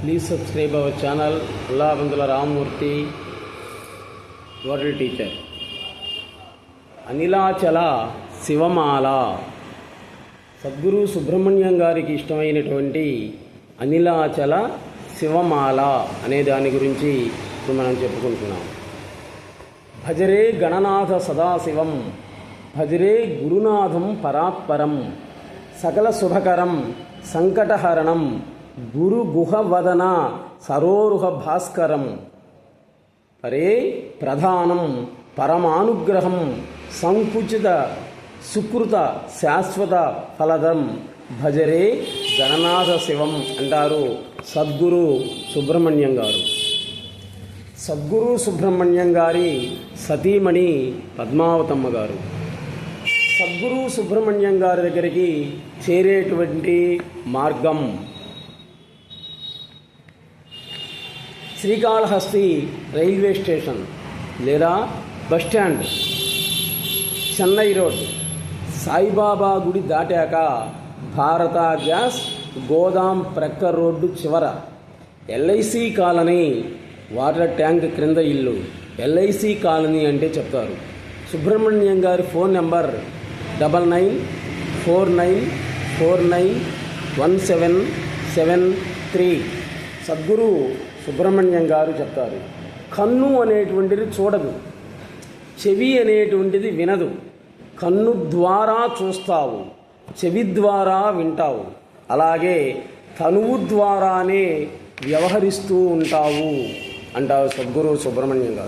Please subscribe our channel Ullabandula Ramamurthy world teacher అనిలాచల శివమాల Sadguru Subrahmanyam గారికి ఇష్టమైనటువంటి అనిలాచల శివమాల అనే దాని గురించి ఇప్పుడు మనం చెప్పుకుంటున్నాం భజరే గణనాథ సదాశివం భజరే గురునాథం పరాత్పరం సకల శుభకరం సంకటహరణం గుహవదన సరోరుహ భాస్కరం పరే ప్రధానం పరమానుగ్రహం సంకుచిత సుకృత శాశ్వత ఫలదం భజరే గణనాథ శివం అంటారు సద్గురు సుబ్రహ్మణ్యం గారు. సద్గురు సుబ్రహ్మణ్యం గారి సతీమణి పద్మావతమ్మ గారు. సద్గురు సుబ్రహ్మణ్యం గారి దగ్గరికి చేరేటువంటి మార్గం శ్రీకాళహస్తి రైల్వే స్టేషన్ లేదా bus stand Chennai road Saibaba గుడి దాటాక భారత గ్యాస్ గోదాం ప్రక్క రోడ్డు చివర ఎల్ఐసి కాలనీ వాటర్ ట్యాంక్ క్రింద ఇల్లు. ఎల్ఐసి కాలనీ అంటే చెప్తారు. సుబ్రహ్మణ్యం గారి phone number double nine four nine four nine one seven seven three. Sadguru Subrahmanyam గారు చెప్తారు కన్ను అనేటువంటిది చూడదు చెవి అనేటువంటిది వినదు. కన్ను ద్వారా చూస్తావు చెవి ద్వారా వింటావు. అలాగే తనువు ద్వారానే వ్యవహరిస్తూ ఉంటావు అంటారు సద్గురు సుబ్రహ్మణ్యం గారు.